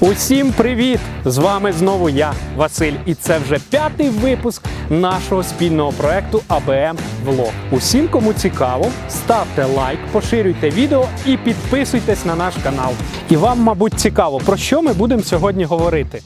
Усім привіт! З вами знову я, Василь, і це вже п'ятий випуск нашого спільного проекту АБМ Влог. Усім, кому цікаво, ставте лайк, поширюйте відео і підписуйтесь на наш канал. І вам, мабуть, цікаво, про що ми будемо сьогодні говорити.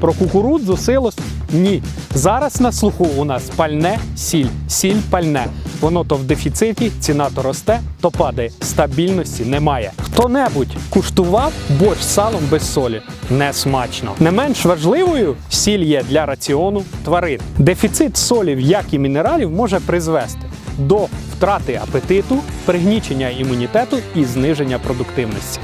Про кукурудзу, силос? Ні. Зараз на слуху у нас пальне сіль. Сіль пальне. Воно то в дефіциті, ціна то росте, то падає. Стабільності немає. Хто-небудь куштував борщ салом без солі? Не смачно. Не менш важливою сіль є для раціону тварин. Дефіцит солів, як і мінералів, може призвести до втрати апетиту, пригнічення імунітету і зниження продуктивності.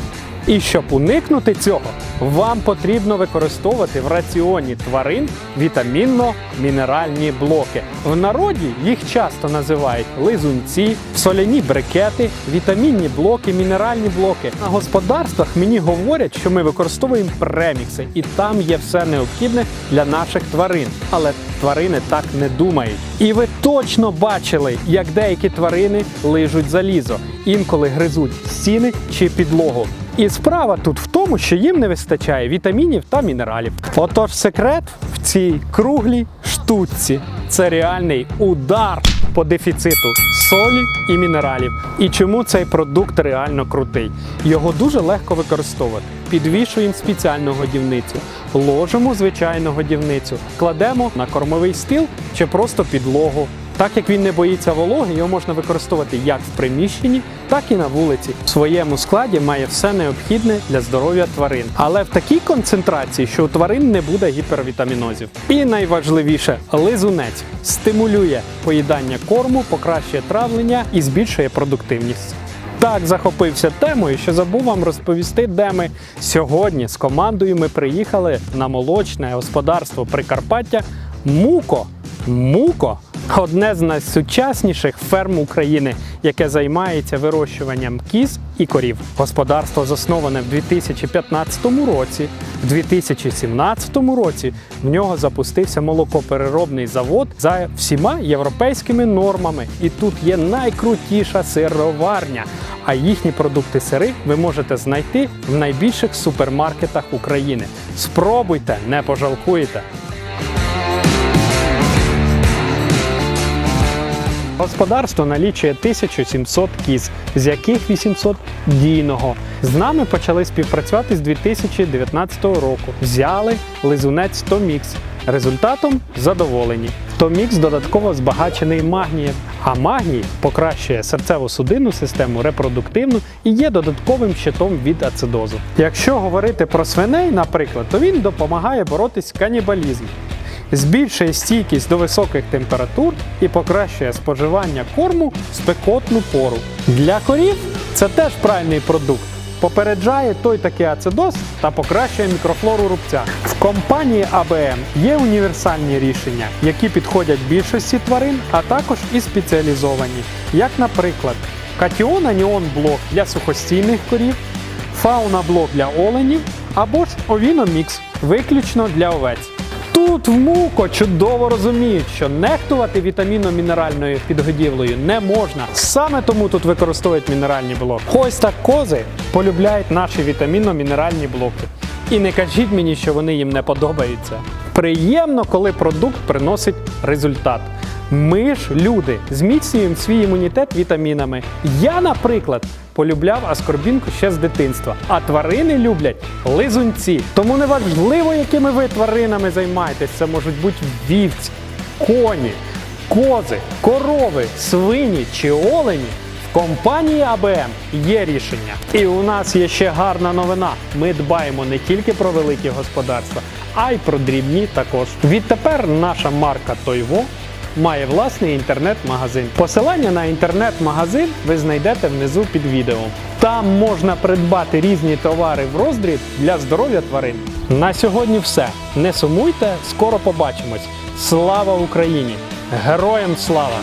І щоб уникнути цього, вам потрібно використовувати в раціоні тварин вітамінно-мінеральні блоки. В народі їх часто називають лизунці, соляні брикети, вітамінні блоки, мінеральні блоки. На господарствах мені говорять, що ми використовуємо премікси, і там є все необхідне для наших тварин. Але тварини так не думають. І ви точно бачили, як деякі тварини лижуть залізо, інколи гризуть стіни чи підлогу. І справа тут в тому, що їм не вистачає вітамінів та мінералів. Отож, секрет в цій круглій штуці це реальний удар по дефіциту солі і мінералів. І чому цей продукт реально крутий? Його дуже легко використовувати. Підвішуємо спеціальну годівницю, ложимо звичайну годівницю, кладемо на кормовий стіл чи просто підлогу. Так як він не боїться вологи, його можна використовувати як в приміщенні, так і на вулиці. В своєму складі має все необхідне для здоров'я тварин, але в такій концентрації, що у тварин не буде гіпервітамінозів. І найважливіше, лизунець стимулює поїдання корму, покращує травлення і збільшує продуктивність. Так захопився темою, що забув вам розповісти, де ми сьогодні з командою ми приїхали на молочне господарство Прикарпаття Муко. Муко одне з найсучасніших ферм України, яке займається вирощуванням кіз і корів. Господарство засноване в 2015 році. В 2017 році в нього запустився молокопереробний завод за всіма європейськими нормами. І тут є найкрутіша сироварня. А їхні продукти сири ви можете знайти в найбільших супермаркетах України. Спробуйте, не пожалкуєте. Господарство налічує 1700 кіз, з яких 800 дійного. З нами почали співпрацювати з 2019 року. Взяли лизунець Томікс. Результатом задоволені. Томікс додатково збагачений магнієм, а магній покращує серцево-судинну систему, репродуктивну і є додатковим щитом від ацидозу. Якщо говорити про свиней, наприклад, то він допомагає боротись з канібалізмом збільшує стійкість до високих температур і покращує споживання корму в спекотну пору. Для корів це теж правильний продукт. Попереджає той такий ацидоз та покращує мікрофлору рубця. В компанії АБМ є універсальні рішення, які підходять більшості тварин, а також і спеціалізовані, як, наприклад, катіон аніон блок для сухостійних корів, фауна блок для оленів або ж овіномікс виключно для овець. Тут в муко чудово розуміють, що нехтувати вітамінно-мінеральною підгодівлею не можна. Саме тому тут використовують мінеральні блоки. Ось так кози полюбляють наші вітамінно-мінеральні блоки. І не кажіть мені, що вони їм не подобаються. Приємно, коли продукт приносить результат. Ми ж, люди, зміцнюємо свій імунітет вітамінами. Я, наприклад, полюбляв аскорбінку ще з дитинства, а тварини люблять лизунці. Тому не важливо, якими ви тваринами займаєтесь. Це можуть бути вівці, коні, кози, корови, свині чи олені. Компанії АБМ є рішення. І у нас є ще гарна новина. Ми дбаємо не тільки про великі господарства, а й про дрібні також. Відтепер наша марка Тойво має власний інтернет-магазин. Посилання на інтернет-магазин ви знайдете внизу під відео. Там можна придбати різні товари в роздріб для здоров'я тварин. На сьогодні все. Не сумуйте, скоро побачимось. Слава Україні! Героям слава!